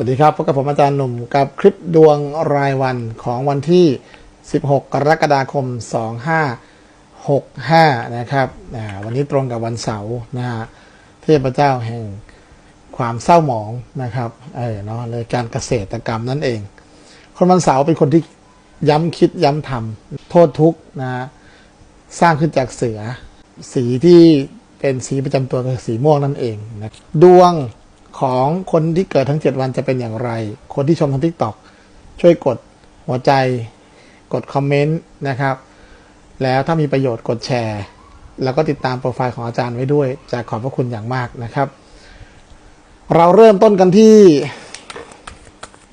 วัสดีครับพบกับผมอาจารย์หนุ่มกับคลิปดวงรายวันของวันที่ 16 กรกฎาคม 2565 นะครับวันนี้ตรงกับวันเสาร์นะฮะเทพเจ้าแห่งความเศร้าหมองนะครับเออเนาะเลยการเกษตรกรรมนั่นเอง คนวันเสาร์เป็นคนที่ย้ำคิดย้ำทำโทษทุกนะสร้างขึ้นจากเสือ สีที่เป็นสีประจำตัวคือสีม่วงนั่นเองนะดวง ของคนที่เกิดทั้ง 7 วันจะเป็นอย่างไร คนที่ชมทางทิกตอกช่วยกดหัวใจ กดคอมเมนต์นะครับ แล้วถ้ามีประโยชน์กดแชร์ แล้วก็ติดตามโปรไฟล์ของอาจารย์ไว้ด้วย จะขอบพระคุณอย่างมากนะครับ เราเริ่มต้นกันที่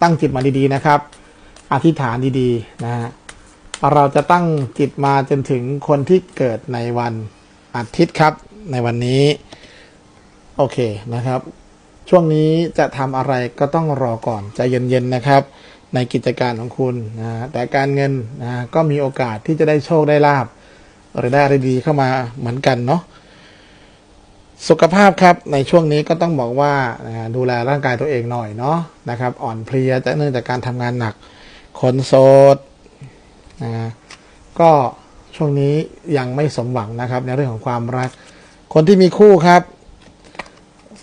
ตั้งจิตมาดีๆนะครับ อธิษฐานดีๆนะฮะเราจะตั้งจิตมาจนถึงคนที่เกิดในวันอาทิตย์ครับ ในวันนี้ โอเคนะครับ ช่วงนี้จะทำอะไรก็ต้องรอก่อนใจเย็นๆนะครับ ในกิจการของคุณนะแต่การเงินนะก็มีโอกาสที่จะได้โชคได้ลาบหรือได้อะไรดีเข้ามาเหมือนกันเนาะสุขภาพครับในช่วงนี้ก็ต้องบอกว่านะดูแลร่างกายตัวเองหน่อยเนาะนะครับ อ่อนเพลียแต่เนื่องจากการทำงานหนักคนโสดนะก็ช่วงนี้ยังไม่สมหวังนะครับ ในเรื่องของความรัก คนที่มีคู่ครับ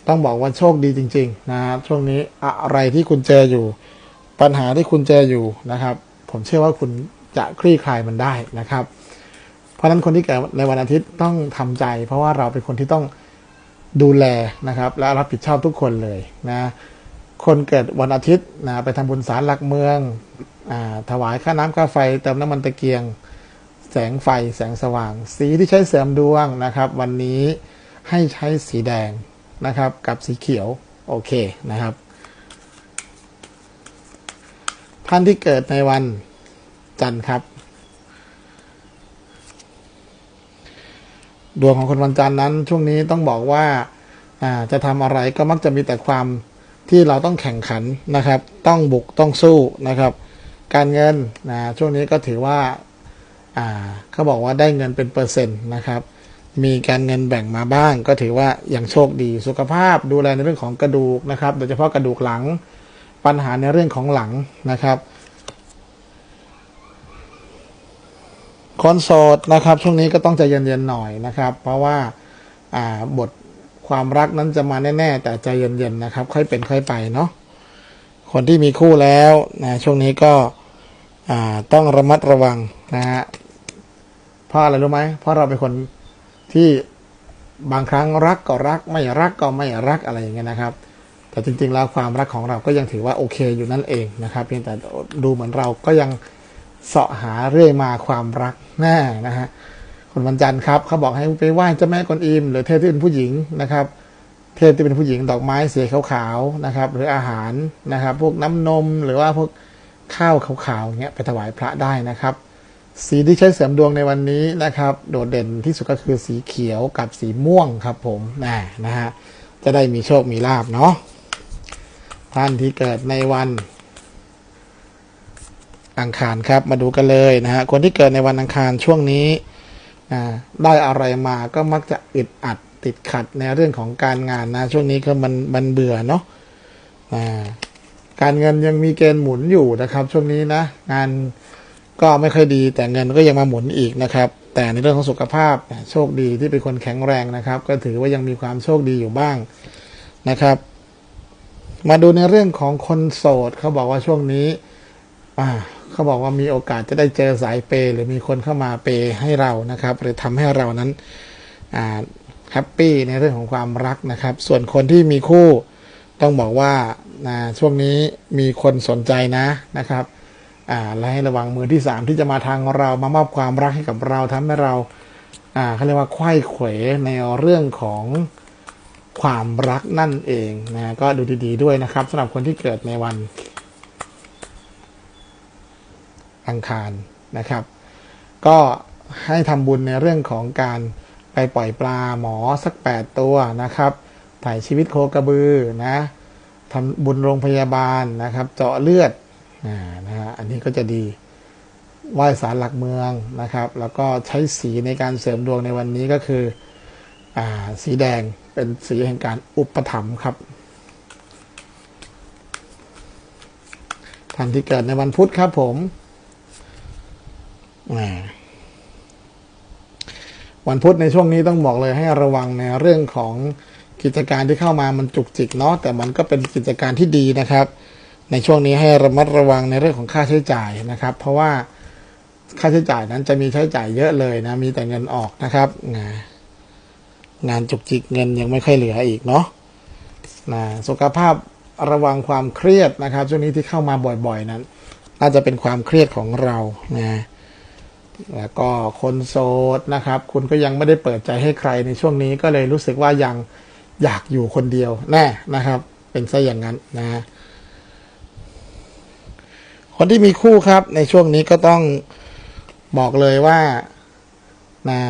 ต้องบอกว่าโชคดีจริง ๆ นะครับ ช่วงนี้อะไรที่คุณเจออยู่ ปัญหาที่คุณเจออยู่นะครับ ผมเชื่อว่าคุณจะคลี่คลายมันได้นะครับ เพราะฉะนั้นคนที่เกิดในวันอาทิตย์ต้องทำใจ เพราะว่าเราเป็นคนที่ต้องดูแลนะครับ และรับผิดชอบทุกคนเลยนะคนเกิดวันอาทิตย์นะไปทำบุญศาลหลักเมืองอ่าถวายค่าน้ำค่าไฟเติมน้ำมันตะเกียง แสงไฟแสงสว่าง สีที่ใช้เสริมดวงนะครับ วันนี้ให้ใช้สีแดง นะครับ กับสีเขียว โอเคนะครับ ท่านที่เกิดในวันจันทร์ครับ ดวงของคนวันจันทร์นั้นช่วงนี้ต้องบอกว่าจะทำอะไรก็มักจะมีแต่ความที่เราต้องแข่งขันนะครับ ต้องบุกต้องสู้นะครับ การเงินนะช่วงนี้ก็ถือว่าเขาบอกว่าได้เงินเป็นเปอร์เซ็นต์นะครับ มีการเงินแบ่งมาบ้าง ก็ถือว่ายังโชคดีสุขภาพดูแลในเรื่องของกระดูกนะครับ โดยเฉพาะกระดูกหลังปัญหาในเรื่องของหลังนะครับคนโสดนะครับ ช่วงนี้ก็ต้องใจเย็นๆหน่อยนะครับ เพราะว่าอ่าบทความรักนั้นจะมาแน่ ๆ แต่ใจเย็นๆนะครับ ค่อยเป็นค่อยไปเนาะคนที่มีคู่แล้วนะช่วงนี้ก็อ่าต้องระมัดระวังนะฮะเพราะอะไรรู้ไหมเพราะเราเป็นคน ที่บางครั้งรักก็รักไม่รักก็ไม่รักอะไรอย่างเงี้ยนะครับ แต่จริงๆแล้วความรักของเราก็ยังถือว่าโอเคอยู่นั่นเองนะครับเพียงแต่ดูเหมือนเราก็ยังเสาะหาเรื่อยมาความรักแน่นะฮะคนวันจันทร์ครับเขาบอกให้ไปไหว้เจ้าแม่กวนอิมหรือเทพที่เป็นผู้หญิงนะครับ เทพที่เป็นผู้หญิงดอกไม้สีขาวๆนะครับ หรืออาหารนะครับ พวกน้ำนมหรือว่าพวกข้าวขาวๆอย่างเงี้ยไปถวายพระได้นะครับ สีที่ใช้เสริมดวงในวันนี้นะครับ โดดเด่นที่สุดก็คือสีเขียวกับสีม่วงครับผมนะนะฮะจะได้มีโชคมีลาบเนาะท่านที่เกิดในวัน อังคารครับมาดูกันเลยนะฮะคนที่เกิดในวันอังคารช่วงนี้อ่าได้อะไรมาก็มักจะอึดอัดติดขัดในเรื่องของการงานนะ ช่วงนี้ก็มันมันเบื่อเนาะอ่าการเงินยังมีเกณฑ์หมุนอยู่นะครับ ช่วงนี้นะงาน ก็ไม่ค่อยดีแต่เงินก็ยังมาหมุนอีกนะครับ แต่ในเรื่องของสุขภาพโชคดีที่เป็นคนแข็งแรงนะครับ ก็ถือว่ายังมีความโชคดีอยู่บ้างนะครับ มาดูในเรื่องของคนโสดเขาบอกว่าช่วงนี้อ่าเขาบอกว่ามีโอกาสจะได้เจอสายเปย์หรือมีคนเข้ามาเปย์ให้เรานะครับ หรือทำให้เรานั้นอ่าแฮปปี้ในเรื่องของความรักนะครับ ส่วนคนที่มีคู่ต้องบอกว่าช่วงนี้มีคนสนใจนะนะครับ อ่าและให้ระวังมือที่สามที่จะมาทางเรามามอบความรักให้กับเราทำให้เราอ่าเขาเรียกว่าไข้เขวในเรื่องของความรักนั่นเองนะก็ดูดี ๆ ด้วยนะครับสำหรับคนที่เกิดในวัน อังคารนะครับ ก็ให้ทำบุญในเรื่องของการไปปล่อยปลาหมอสัก 8 ตัวนะครับถ่ายชีวิตโคกระบือนะทำบุญโรงพยาบาลนะครับ เจาะเลือด นะฮะอันนี้ก็จะดีไหว้ศาลหลักเมืองนะครับ แล้วก็ใช้สีในการเสริมดวงในวันนี้ก็คืออ่สีแดงเป็นสีแห่งการอุปถัมภ์ครับท่านที่เกิดในวันพุธครับผมวันพุธในช่วงนี้ต้องบอกเลยให้ระวังในเรื่องของกิจการที่เข้ามามันจุกจิกเนาะแต่มันก็เป็นกิจการที่ดีนะครับ ในช่วงนี้ให้ระมัดระวังในเรื่องของค่าใช้จ่ายนะครับ เพราะว่าค่าใช้จ่ายนั้นจะมีใช้จ่ายเยอะเลยนะ มีแต่เงินออกนะครับงานงานจุกจิกเงินยังไม่ค่อยเหลืออีกเนาะนะสุขภาพระวังความเครียดนะครับ ช่วงนี้ที่เข้ามาบ่อยๆ นั้น น่าจะเป็นความเครียดของเรานะแล้วก็คนโสดนะครับ คุณก็ยังไม่ได้เปิดใจให้ใครในช่วงนี้ก็เลยรู้สึกว่ายังอยากอยู่คนเดียวแน่นะครับ เป็นซะอย่างนั้นนะ คนที่มีคู่ครับ ในช่วงนี้ก็ต้องบอกเลยว่านะ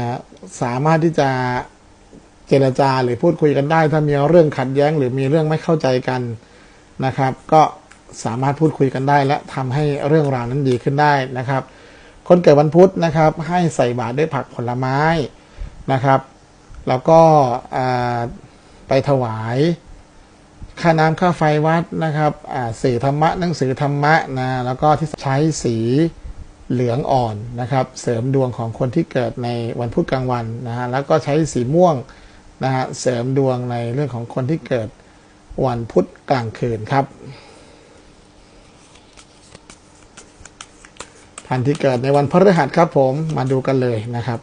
สามารถที่จะเจรจาหรือพูดคุยกันได้ ถ้ามีเรื่องขัดแย้ง หรือมีเรื่องไม่เข้าใจกันนะครับ ก็สามารถพูดคุยกันได้ และทำให้เรื่องราวนั้นดีขึ้นได้นะครับ คนเกิดวันพุธนะครับ ให้ใส่บาตรด้วยผักผลไม้นะครับ แล้วก็ไปถวาย ค่าน้ำค่าไฟวัดนะครับสื่อธรรมะหนังสือธรรมะนะแล้วก็ที่ใช้สีเหลืองอ่อนนะครับ เสริมดวงของคนที่เกิดในวันพุธกลางวันนะฮะแล้วก็ใช้สีม่วงนะฮะเสริมดวงในเรื่องของคนที่เกิดวันพุธกลางคืนครับท่านที่เกิดในวันพฤหัสครับผมมาดูกันเลยนะครับ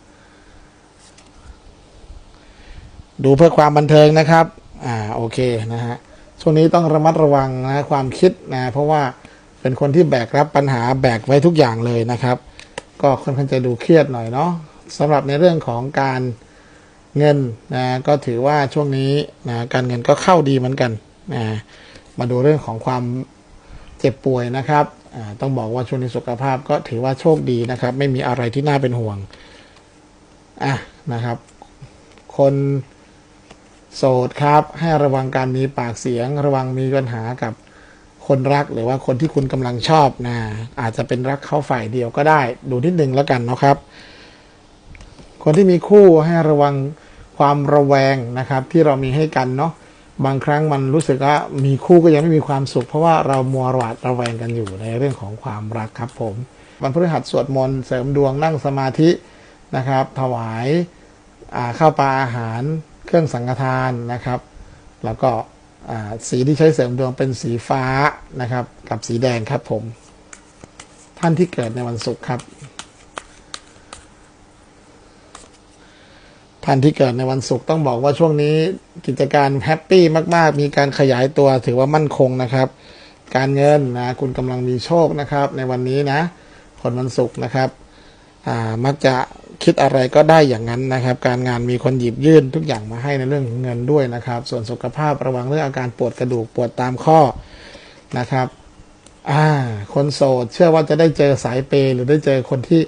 ดูเพื่อความบันเทิงนะครับอ่าโอเคนะฮะ ช่วงนี้ต้องระมัดระวังนะความคิดนะเพราะว่าเป็นคนที่แบกรับปัญหาแบกไว้ทุกอย่างเลยนะครับ ก็ค่อนข้างจะดูเครียดหน่อยเนาะสำหรับในเรื่องของการเงินนะก็ถือว่าช่วงนี้นะการเงินก็เข้าดีเหมือนกันนะมาดูเรื่องของความเจ็บป่วยนะครับต้องบอกว่าช่วงนี้สุขภาพก็ถือว่าโชคดีนะครับ ไม่มีอะไรที่น่าเป็นห่วงอะนะครับ คน โสดครับ ให้ระวังการมีปากเสียง ระวังมีปัญหากับคนรักหรือว่าคนที่คุณกำลังชอบนะอาจจะเป็นรักเขาฝ่ายเดียวก็ได้ ดูนิดนึงแล้วกันนะครับ คนที่มีคู่ให้ระวังความระแวงนะครับ ที่เรามีให้กันเนาะบางครั้งมันรู้สึกว่ามีคู่ก็ยังไม่มีความสุข เพราะว่าเรามัวหวาดระแวงกันอยู่ในเรื่องของความรักครับผมวันพฤหัสสวดมนต์เสริมดวงนั่งสมาธินะครับ ถวายข้าวปลาอาหาร เครื่องสังฆทานนะครับ แล้วก็สีที่ใช้เสริมดวงเป็นสีฟ้านะครับ กับสีแดงครับผม ท่านที่เกิดในวันศุกร์ครับ ท่านที่เกิดในวันศุกร์ต้องบอกว่าช่วงนี้กิจการแฮปปี้มาก ๆ มีการขยายตัวถือว่ามั่นคงนะครับ การเงินนะคุณกำลังมีโชคนะครับ ในวันนี้นะคนวันศุกร์นะครับมักจะ คิดอะไรก็ได้อย่างนั้นนะครับ การงานมีคนหยิบยื่นทุกอย่างมาให้ในเรื่องของเงินด้วยนะครับ ส่วนสุขภาพระวังเรื่องอาการปวดกระดูกปวดตามข้อนะครับอ่าคนโสดเชื่อว่าจะได้เจอสายเปย์หรือได้เจอคนที่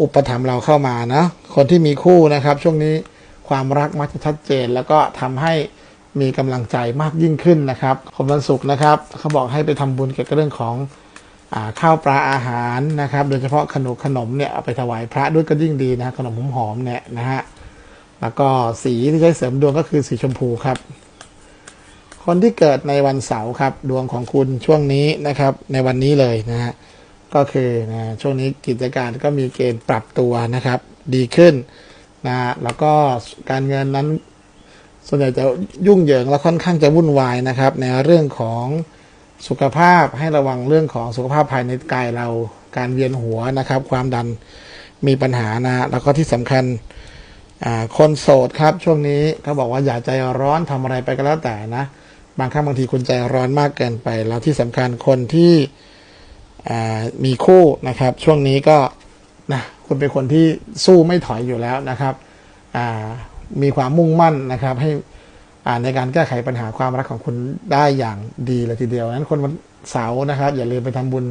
อุปถัมภ์เราเข้ามานะคนที่มีคู่นะครับ ช่วงนี้ความรักมักจะชัดเจน แล้วก็ทำให้มีกำลังใจมากยิ่งขึ้นนะครับคนวันศุกร์นะครับ เขาบอกให้ไปทำบุญเกี่ยวกับเรื่องของ ข้าวปลาอาหารนะครับ โดยเฉพาะขนมขนมเนี่ยเอาไปถวายพระด้วยก็ยิ่งดีนะขนมหอมๆเนี่ยนะฮะแล้วก็สีที่ใช้เสริมดวงก็คือสีชมพูครับ คนที่เกิดในวันเสาร์ครับ ดวงของคุณช่วงนี้นะครับ ในวันนี้เลยนะฮะก็คือนะช่วงนี้กิจการก็มีเกณฑ์ปรับตัวนะครับ ดีขึ้นนะแล้วก็การเงินนั้น ส่วนใหญ่จะยุ่งเหยิงและค่อนข้างจะวุ่นวายนะครับ ในเรื่องของ สุขภาพให้ระวังเรื่องของสุขภาพภายในกายเราการเวียนหัวนะครับ ความดันมีปัญหานะ แล้วก็ที่สำคัญคนโสดครับช่วงนี้เขาบอกว่าอย่าใจร้อนทำอะไรไปก็แล้วแต่นะ บางครั้งบางทีคุณใจร้อนมากเกินไป แล้วที่สำคัญคนที่มีคู่นะครับ ช่วงนี้ก็นะคุณเป็นคนที่สู้ไม่ถอยอยู่แล้วนะครับมีความมุ่งมั่นนะครับ ให้ ในการแก้ไขปัญหาความรักของคุณได้อย่างดีเลยทีเดียวนั้นคนวันเสาร์นะครับ อย่าลืมไปทำบุญ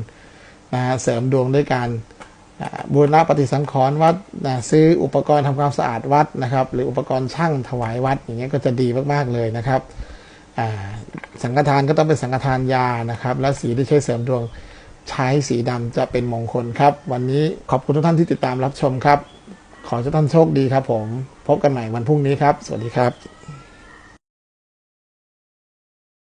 นะเสริมดวงด้วยการบูรณะปฏิสังขรณ์วัดนะซื้ออุปกรณ์ทำความสะอาดวัดนะครับ หรืออุปกรณ์ช่างถวายวัด อย่างเงี้ยก็จะดีมากๆเลยนะครับสังฆทานก็ต้องเป็นสังฆทานยานะครับ และสีที่ใช้เสริมดวงใช้สีดำจะเป็นมงคลครับ วันนี้ขอบคุณทุกท่านที่ติดตามรับชมครับ ขอให้ทุกท่านโชคดีครับผม พบกันใหม่วันพรุ่งนี้ครับ สวัสดีครับ